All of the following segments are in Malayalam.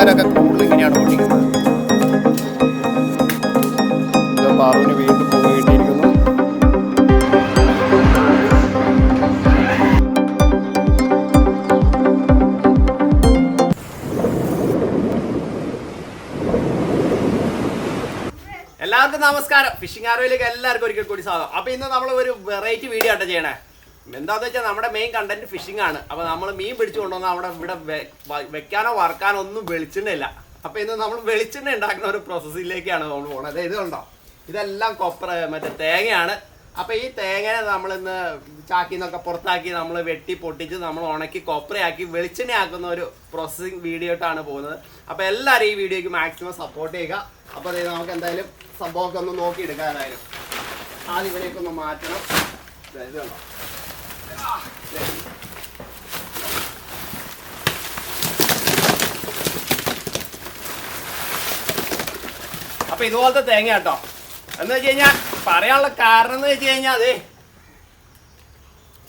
ലക്ഷദ്വീപുകാരൊക്കെ കൂടുതൽ ഇങ്ങനെയാണ് ഓടിക്കുന്നത്. പാറുവിന് വീണ്ടും കിട്ടിയിരിക്കുന്നു. എല്ലാവർക്കും നമസ്കാരം. ഫിഷിംഗ് ആർവയിലേക്ക് എല്ലാവർക്കും ഒരിക്കൽ കൂടി സ്വാഗതം. അപ്പൊ ഇന്ന് നമ്മൾ ഒരു വെറൈറ്റി വീഡിയോ ആട്ടോ ചെയ്യണേ. എന്താന്ന് വെച്ചാൽ നമ്മുടെ മെയിൻ കണ്ടന്റ് ഫിഷിംഗ് ആണ്. അപ്പൊ നമ്മൾ മീൻ പിടിച്ചു കൊണ്ടുവന്ന അവിടെ ഇവിടെ വെക്കാനോ വറക്കാനോ ഒന്നും വെളിച്ചെണ്ണയില്ല. അപ്പൊ ഇന്ന് നമ്മൾ വെളിച്ചെണ്ണ ഉണ്ടാക്കുന്ന ഒരു പ്രോസസ്സിലേക്കാണ് നമ്മൾ പോകുന്നത് ഇത് കണ്ടോ? ഇതെല്ലാം കൊപ്ര മറ്റേ തേങ്ങയാണ്. അപ്പൊ ഈ തേങ്ങനെ നമ്മൾ ഇന്ന് ചാക്കി നിന്നൊക്കെ പുറത്താക്കി നമ്മൾ വെട്ടി പൊട്ടിച്ച് നമ്മൾ ഉണക്കി കൊപ്രയാക്കി വെളിച്ചെണ്ണ ആക്കുന്ന ഒരു പ്രോസസ്സിങ് വീഡിയോ ആയിട്ടാണ് പോകുന്നത്. അപ്പൊ എല്ലാവരും ഈ വീഡിയോക്ക് മാക്സിമം സപ്പോർട്ട് ചെയ്യുക. അപ്പൊ അതായത് നമുക്ക് എന്തായാലും സംഭവമൊക്കെ ഒന്ന് നോക്കി എടുക്കാനായാലും ആദ്യം ഇവിടെയൊക്കെ ഒന്ന് മാറ്റണം. ഇതുണ്ടോ. അപ്പൊ ഇതുപോലത്തെ തേങ്ങ കേട്ടോ. എന്ന് വെച്ച് കഴിഞ്ഞാൽ പറയാനുള്ള കാരണം എന്ന് വെച്ച് കഴിഞ്ഞാൽ അതെ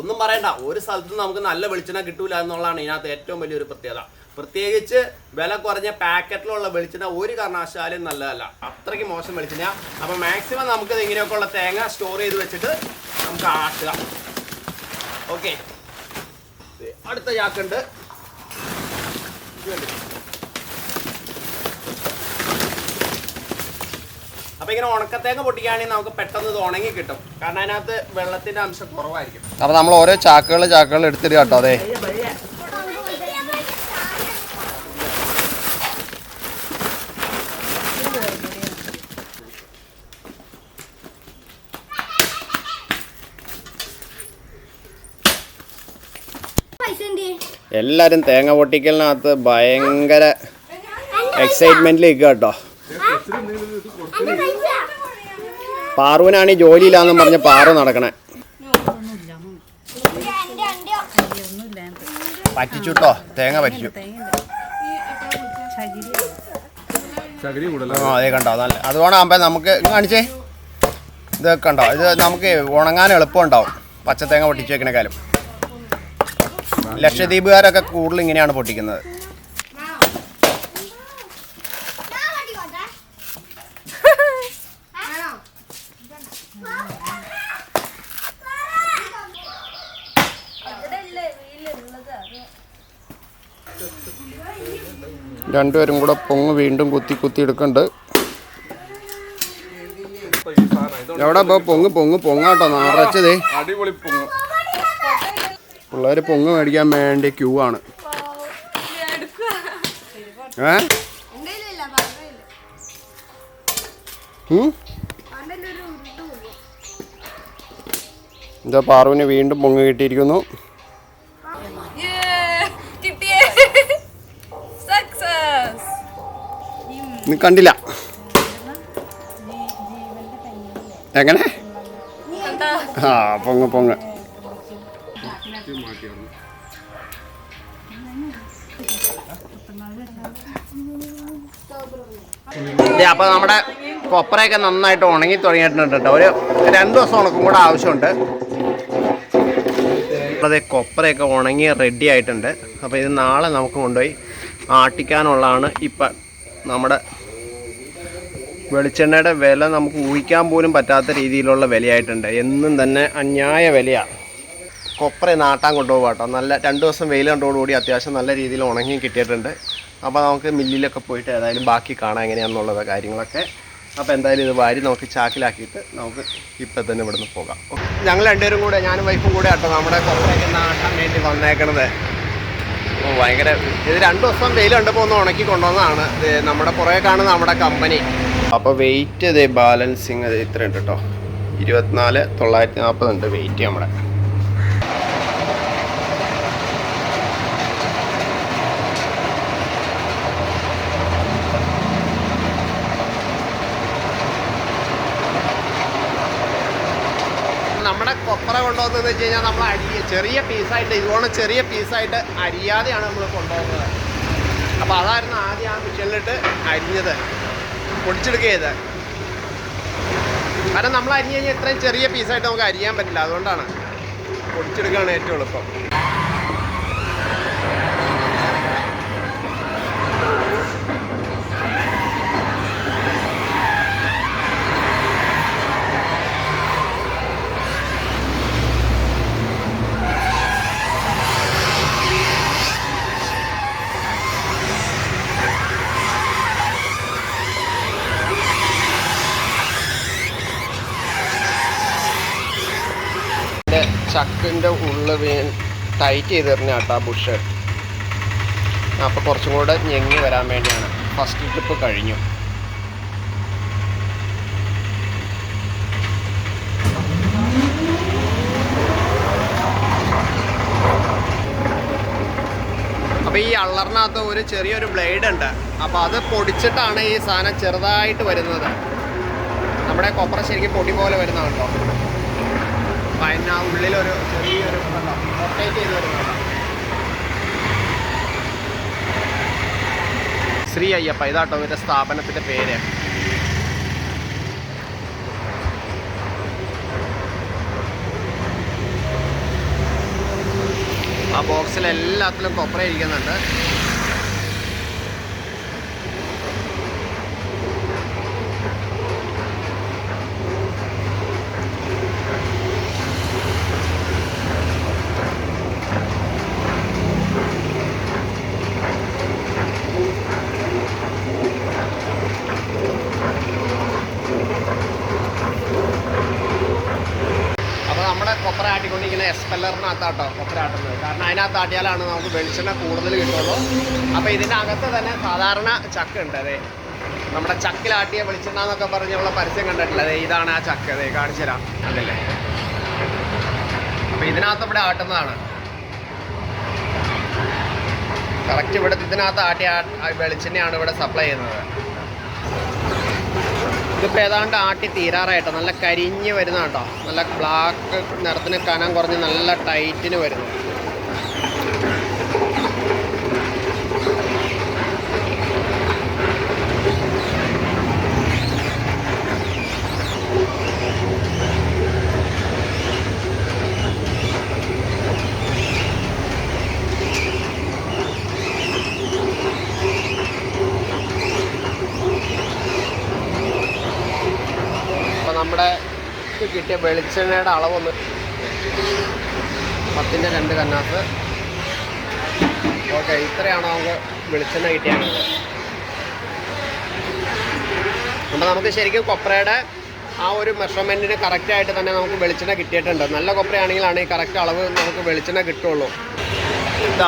ഒന്നും പറയണ്ട. ഒരു സ്ഥലത്തും നമുക്ക് നല്ല വെളിച്ചെണ്ണ കിട്ടൂല എന്നുള്ളതാണ് ഇതിനകത്ത് ഏറ്റവും വലിയൊരു പ്രത്യേകത. പ്രത്യേകിച്ച് വില കുറഞ്ഞ പാക്കറ്റിലുള്ള വെളിച്ചെണ്ണ ഒരു കാരണവശാലും നല്ലതല്ല. അത്രയ്ക്ക് മോശം വെളിച്ചെണ്ണ അപ്പോൾ മാക്സിമം നമുക്ക് ഇങ്ങനെയൊക്കെ ഉള്ള തേങ്ങ സ്റ്റോർ ചെയ്ത് വെച്ചിട്ട് നമുക്ക് ആട്ടുക. ഓക്കെ. അടുത്ത ചാക്കുണ്ട്? അപ്പൊ ഇങ്ങനെ ഉണക്കത്തേങ്ങ പൊട്ടിക്കുകയാണെങ്കിൽ നമുക്ക് പെട്ടെന്ന് ഇത് ഉണങ്ങി കിട്ടും. കാരണം അതിനകത്ത് വെള്ളത്തിന്റെ അംശം കുറവായിരിക്കും. അപ്പൊ നമ്മൾ ഓരോ ചാക്കുകൾ ചാക്കുകൾ എടുത്തിട്ട് കേട്ടോ അതെ. എല്ലാരും തേങ്ങ പൊട്ടിക്കലിനകത്ത് ഭയങ്കര എക്സൈറ്റ്മെന്റിൽ നിൽക്കുക കേട്ടോ. പാറുവിനാണ് ഈ ജോലിയില്ലാന്നും പറഞ്ഞ് പാറു നടക്കണേ. പറ്റിച്ചുട്ടോ തേങ്ങ പറ്റിച്ചു. അതെ കണ്ടോ. നല്ല അതുകൊണ്ടാകുമ്പോൾ നമുക്ക് കാണിച്ചേ. ഇത് കണ്ടോ. ഇത് നമുക്ക് ഉണങ്ങാൻ എളുപ്പം ഉണ്ടാവും പച്ച തേങ്ങ പൊട്ടിച്ചു വെക്കണേക്കാളും. ലക്ഷദ്വീപുകാരൊക്കെ കൂടുതൽ ഇങ്ങനെയാണ് പൊട്ടിക്കുന്നത്. രണ്ടുപേരും കൂടെ പൊങ്ങ് വീണ്ടും കുത്തി കുത്തി എടുക്കണ്ട്. എവിടെ പൊങ്ങ് പൊങ്ങ് പൊങ്ങാട്ടോ നിറച്ചതേ. അടിപൊളി പൊങ്ങ്. പിള്ളേർ പൊങ്ങ് മേടിക്കാൻ വേണ്ടി ക്യൂ ആണ്. ഏ? ഇതാ പാറുവിന് വീണ്ടും പൊങ്ങ് കിട്ടിയിരിക്കുന്നു. നീ കണ്ടില്ല. എങ്ങനെ? ആ പൊങ്ങ് പൊങ്ങ്. ദേ, അപ്പൊ നമ്മുടെ കൊപ്രയൊക്കെ നന്നായിട്ട് ഉണങ്ങി തുടങ്ങിയിട്ടുണ്ട് ഒരു രണ്ട് ദിവസം ഉണക്കും കൂടെ ആവശ്യമുണ്ട്. അതെ കൊപ്രയൊക്കെ ഉണങ്ങി റെഡി ആയിട്ടുണ്ട്. അപ്പോൾ ഇത് നാളെ നമുക്ക് കൊണ്ടുപോയി ആട്ടിക്കാനുള്ളതാണ് ഇപ്പം നമ്മുടെ വെളിച്ചെണ്ണയുടെ വില നമുക്ക് ഊഹിക്കാൻ പോലും പറ്റാത്ത രീതിയിലുള്ള വിലയായിട്ടുണ്ട്. എന്നും തന്നെ അന്യായ വിലയാണ് കൊപ്ര നാട്ടാൻ കൊണ്ടുപോകാം കേട്ടോ. നല്ല രണ്ട് ദിവസം വെയിൽ കണ്ടോടുകൂടി അത്യാവശ്യം നല്ല രീതിയിൽ ഉണങ്ങി കിട്ടിയിട്ടുണ്ട്. അപ്പോൾ നമുക്ക് മില്ലിലൊക്കെ പോയിട്ട് ഏതായാലും ബാക്കി കാണാം എങ്ങനെയാണെന്നുള്ളത് കാര്യങ്ങളൊക്കെ. അപ്പോൾ എന്തായാലും ഇത് വാരി നമുക്ക് ചാക്കിലാക്കിയിട്ട് നമുക്ക് ഇപ്പം തന്നെ ഇവിടുന്ന് പോകാം. ഞങ്ങൾ രണ്ടുപേരും കൂടെ ഞാനും വൈഫും കൂടെ ആട്ടോ നമ്മുടെ കൊപ്രയൊക്കെ നാട്ടാൻ വേണ്ടി വന്നേക്കണത്. ഭയങ്കര ഇത് രണ്ട് ദിവസം വെയിൽ കണ്ടപ്പോൾ ഒന്ന് ഉണക്കി കൊണ്ടുവന്നതാണ്. നമ്മുടെ പുറകെ കാണുന്ന നമ്മുടെ കമ്പനി. അപ്പോൾ വെയിറ്റ് ഇത് ബാലൻസിങ് ഇത് ഇത്ര ഉണ്ട് കേട്ടോ. ഇരുപത്തിനാല് തൊള്ളായിരത്തി നാൽപ്പത് ഉണ്ട് വെയിറ്റ് നമ്മുടെ. കൊപ്ര കൊണ്ടുവന്നതെന്ന് വെച്ച് കഴിഞ്ഞാൽ നമ്മൾ അരി ചെറിയ പീസായിട്ട് ഇതുപോലെ ചെറിയ പീസായിട്ട് അരിയാതെയാണ് നമ്മൾ കൊണ്ടുപോകുന്നത്. അപ്പോൾ അതായിരുന്നു ആദ്യം ആ മിഷനിലിട്ട് അരിഞ്ഞത് പൊടിച്ചെടുക്കുകയത്. കാരണം നമ്മൾ അരിഞ്ഞ് കഴിഞ്ഞാൽ ഇത്രയും ചെറിയ പീസായിട്ട് നമുക്ക് അരിയാൻ പറ്റില്ല അതുകൊണ്ടാണ് പൊടിച്ചെടുക്കുകയാണ് ഏറ്റവും എളുപ്പം. ചക്കിന്റെ ഉള്ളിൽ വീ ടൈറ്റ് ചെയ്ത് തരുന്ന കേട്ടോ ബുഷ് അപ്പോൾ കുറച്ചും കൂടെ ഞെങ്ങി വരാൻ വേണ്ടിയാണ്. ഫസ്റ്റ് ട്രിപ്പ് കഴിഞ്ഞു. അപ്പോൾ ഈ അള്ളറിനകത്ത് ഒരു ചെറിയൊരു ബ്ലേഡ് ഉണ്ട്. അപ്പോൾ അത് പൊടിച്ചിട്ടാണ് ഈ സാധനം ചെറുതായിട്ട് വരുന്നത്. നമ്മുടെ കൊപ്ര ശരിക്കും പൊടി പോലെ വരുന്നതുണ്ടോ അതിന് ആ ഉള്ളിലൊരു ചെറിയൊരു റൊട്ടേറ്റ് ചെയ്ത് വരുന്നുണ്ടോ ശ്രീ അയ്യപ്പ ഇതാട്ടോ ഇവരുടെ സ്ഥാപനത്തിന്റെ പേര്. ആ ബോക്സിൽ എല്ലാത്തിലും കൊപ്ര ഇരിക്കുന്നുണ്ട് അപ്പോൾ നമ്മുടെ കൊപ്ര ആട്ടിക്കൊണ്ടിരിക്കുന്ന കൊപ്ര കാരണം അതിനകത്ത് ആട്ടിയാലാണ് നമുക്ക് വെളിച്ചെണ്ണ കൂടുതൽ കിട്ടുള്ളൂ. അപ്പോൾ ഇതിന്റെ അകത്ത് തന്നെ സാധാരണ ചക്ക ഉണ്ട്. അതെ. നമ്മുടെ ചക്കിലാട്ടിയ വെളിച്ചെണ്ണ എന്നൊക്കെ പറഞ്ഞുള്ള പരസ്യം കണ്ടിട്ടില്ല? അതെ ഇതാണ് ആ ചക്ക. അതെ കാണിച്ചു തരാം. അതല്ലേ അപ്പോൾ ഇതിനകത്ത് ഇവിടെ ആട്ടുന്നതാണ്. കറക്റ്റ് ഇവിടെ ഇതിനകത്ത് ആട്ടിയ വെളിച്ചെണ്ണയാണ് ഇവിടെ സപ്ലൈ ചെയ്യുന്നത്. ഇതിപ്പോൾ ഏതാണ്ട് ആട്ടി തീരാറായിട്ടോ. നല്ല കരിഞ്ഞ് വരുന്ന കേട്ടോ നല്ല ബ്ലാക്ക് നിറത്തിന് കനം കുറഞ്ഞ് നല്ല ടൈറ്റിന് വരുന്നു അപ്പോൾ നമ്മുടെ ഇത് കിട്ടിയ വെളിച്ചെണ്ണയുടെ അളവൊന്ന് പത്തിന്റെ രണ്ട് കന്നാസ് ഓക്കെ ഇത്രയാണ് നമുക്ക് വെളിച്ചെണ്ണ കിട്ടിയത് അപ്പം നമുക്ക് ശരിക്കും കൊപ്രയുടെ ആ ഒരു മെഷർമെന്റിന് കറക്റ്റായിട്ട് തന്നെ നമുക്ക് വെളിച്ചെണ്ണ കിട്ടിയിട്ടുണ്ട്. നല്ല കൊപ്രയാണെങ്കിലാണ് ഈ കറക്റ്റ് അളവ് നമുക്ക് വെളിച്ചെണ്ണ കിട്ടുള്ളൂ.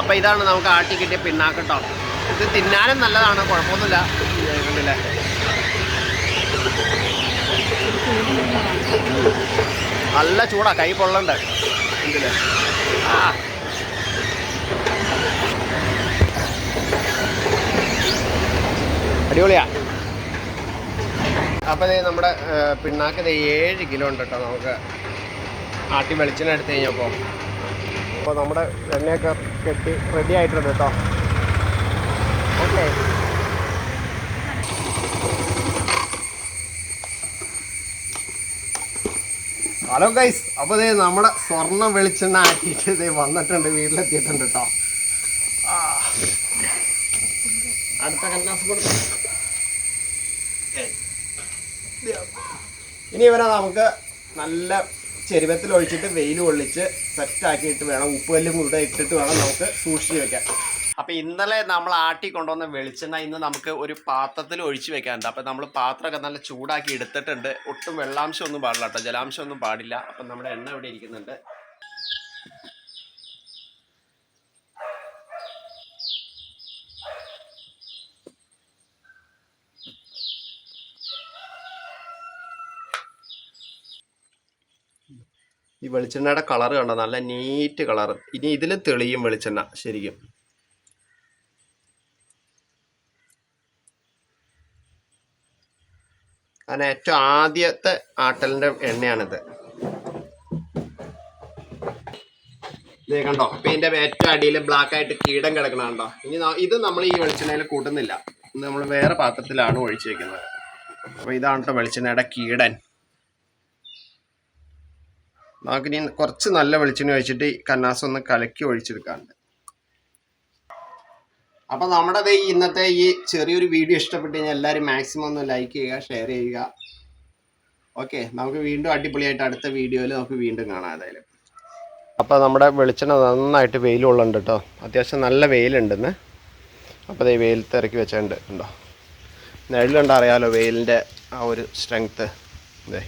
അപ്പോൾ ഇതാണ് നമുക്ക് ആട്ടി കിട്ടിയ പിന്നാക്കട്ടോ ഇത് തിന്നാനും നല്ലതാണ് കുഴപ്പമൊന്നുമില്ല. കണ്ടില്ലേ? നല്ല ചൂടാ കൈ പൊള്ളണ്ട. എന്തില്ലേ. അടിപൊളിയാ അപ്പോൾ നമ്മുടെ പിണ്ണാക്ക് ഏഴ് കിലോ ഉണ്ട് കേട്ടോ നമുക്ക്. ആട്ടി വെളിച്ചെണ്ണ എടുത്തു കഴിഞ്ഞപ്പോൾ അപ്പോൾ നമ്മുടെ എണ്ണയൊക്കെ കെട്ടി റെഡി ആയിട്ടുണ്ട് കേട്ടോ. ഓക്കെ. ഹലോ ഗൈസ് അപ്പോൾ ഇതേ നമ്മുടെ സ്വർണം വെളിച്ചെണ്ണ ആക്കിയിട്ട് ഇതേ വന്നിട്ടുണ്ട് വീട്ടിലെത്തിയിട്ടുണ്ട് കേട്ടോ. അടുത്ത കന്നാസ് കൊടുക്കും ഇനി ഇവനെ നമുക്ക് നല്ല ചെരുവത്തിൽ ഒഴിച്ചിട്ട് വെയിൽ കൊള്ളിച്ച് സെറ്റാക്കിയിട്ട് വേണം. ഉപ്പുകല്ലും കൂടെ ഇട്ടിട്ട് വേണം നമുക്ക് സൂക്ഷിച്ച് വെക്കാൻ. അപ്പൊ ഇന്നലെ നമ്മൾ ആട്ടി കൊണ്ടുവന്ന വെളിച്ചെണ്ണ ഇന്ന് നമുക്ക് ഒരു പാത്രത്തിൽ ഒഴിച്ചു വെക്കാനുണ്ട്. അപ്പൊ നമ്മൾ പാത്രമൊക്കെ നല്ല ചൂടാക്കി എടുത്തിട്ടുണ്ട്. ഒട്ടും വെള്ളാംശം ഒന്നും പാടില്ല കേട്ടോ. ജലാംശം ഒന്നും പാടില്ല. അപ്പൊ നമ്മുടെ എണ്ണ ഇവിടെ ഇരിക്കുന്നുണ്ട്. ഈ വെളിച്ചെണ്ണയുടെ കളർ കണ്ടോ? നല്ല നീറ്റ് കളർ ഇനി ഇതിലും തെളിയും വെളിച്ചെണ്ണ ശരിക്കും. കാരണം ഏറ്റവും ആദ്യത്തെ ആട്ടലിന്റെ എണ്ണയാണിത്. ദേ കണ്ടോ അപ്പൊ ഇതിന്റെ ഏറ്റവും അടിയിൽ ബ്ലാക്ക് ആയിട്ട് കീടം കിടക്കണ കണ്ടോ. ഇനി ഇത് നമ്മൾ ഈ വെളിച്ചെണ്ണയിൽ കൂട്ടുന്നില്ല. നമ്മൾ വേറെ പാത്രത്തിലാണ് ഒഴിച്ചു വെക്കുന്നത്. അപ്പൊ ഇതാണ് കേട്ടോ വെളിച്ചെണ്ണയുടെ കീടൻ. നമുക്കിനി കുറച്ച് നല്ല വെളിച്ചെണ്ണ ഒഴിച്ചിട്ട് കന്നാസം ഒന്ന് കലക്കി ഒഴിച്ചെടുക്കാറുണ്ട് അപ്പൊ നമ്മുടെ ഈ ഇന്നത്തെ ഈ ചെറിയൊരു വീഡിയോ ഇഷ്ടപ്പെട്ട് കഴിഞ്ഞാൽ എല്ലാവരും മാക്സിമം ഒന്ന് ലൈക്ക് ചെയ്യുക ഷെയർ ചെയ്യുക. ഓക്കെ നമുക്ക് വീണ്ടും അടിപൊളിയായിട്ട് അടുത്ത വീഡിയോയിൽ നമുക്ക് വീണ്ടും കാണാം ഏതായാലും. അപ്പോൾ നമ്മുടെ വെളിച്ചെണ്ണ നന്നായിട്ട് വെയിൽ ഉള്ളുണ്ട് കേട്ടോ അത്യാവശ്യം നല്ല വെയിലുണ്ടെന്ന് അപ്പോൾ ദേ വെയിലത്ത് ഇറക്കി വെച്ചിട്ടുണ്ട് ഉണ്ടോ നിഴലുണ്ടോ അറിയാലോ വെയിലിന്റെ ആ ഒരു സ്ട്രെങ്ത്ത് അതെ